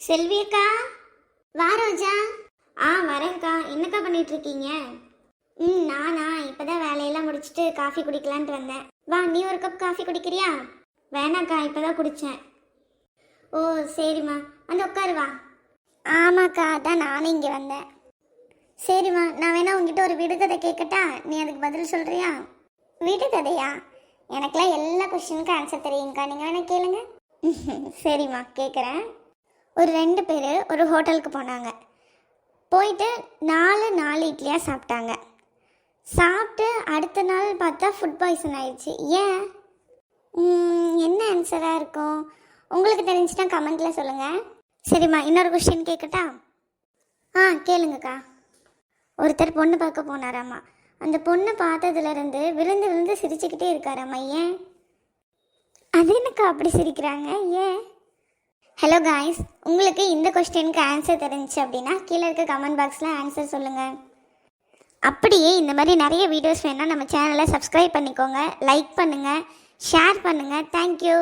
செல்வி அக்கா வா ரோஜா. ஆ வரேன்க்கா. என்னக்கா பண்ணிட்டு இருக்கீங்க ம் நானா. இப்போதான் வேலையெல்லாம் முடிச்சுட்டு காஃபி குடிக்கலான்ட்டு வந்தேன். வா நீ ஒரு கப் காஃபி குடிக்கிறியா? வேணாக்கா இப்போதான் குடித்தேன் ஓ சரிம்மா. வந்து உட்காரு வா. ஆமாக்கா அதான் நானும் இங்கே வந்தேன். சரிம்மா நான் வேணா உங்ககிட்ட ஒரு விடுகதை கேட்கட்டா? நீ அதுக்கு பதில் சொல்கிறியா விடுகதையா எனக்கெல்லாம் எல்லா கொஷினுக்கும் ஆன்சர் தெரியுங்கக்கா நீங்கள் வேணா கேளுங்க. சரிம்மா கேட்குறேன் ஒரு ரெண்டு பேர் ஒரு ஹோட்டலுக்கு போனாங்க. போயிட்டு நாலு நாலு இட்லியாக சாப்பிட்டாங்க. சாப்பிட்டு அடுத்த நாள் பார்த்தா ஃபுட் பாய்சன் ஆயிடுச்சு. ஏன்? என்ன ஆன்சராக இருக்கும்? உங்களுக்கு தெரிஞ்சுன்னா கமெண்ட்டில் சொல்லுங்கள் சரிம்மா இன்னொரு கொஸ்டின் கேட்கட்டா? ஆ கேளுங்கக்கா. ஒருத்தர் பொண்ணு பார்க்க போனாராம்மா. அந்த பொண்ணை பார்த்ததுலேருந்து விழுந்து விழுந்து சிரிச்சுக்கிட்டே இருக்காராம்மா. ஏன்? அது என்னக்கா அப்படி சிரிக்கிறாங்க? ஏன்? ஹலோ காய்ஸ் உங்களுக்கு இந்த கொஸ்டினுக்கு ஆன்சர் தெரிஞ்சுச்சு அப்படின்னா கீழே இருக்க கமெண்ட் பாக்ஸில் ஆன்சர் சொல்லுங்கள் அப்படியே இந்த மாதிரி நிறைய வீடியோஸ் வேணால் நம்ம சேனலை சப்ஸ்கிரைப் பண்ணிக்கோங்க லைக் பண்ணுங்கள் ஷேர் பண்ணுங்கள் தேங்க்யூ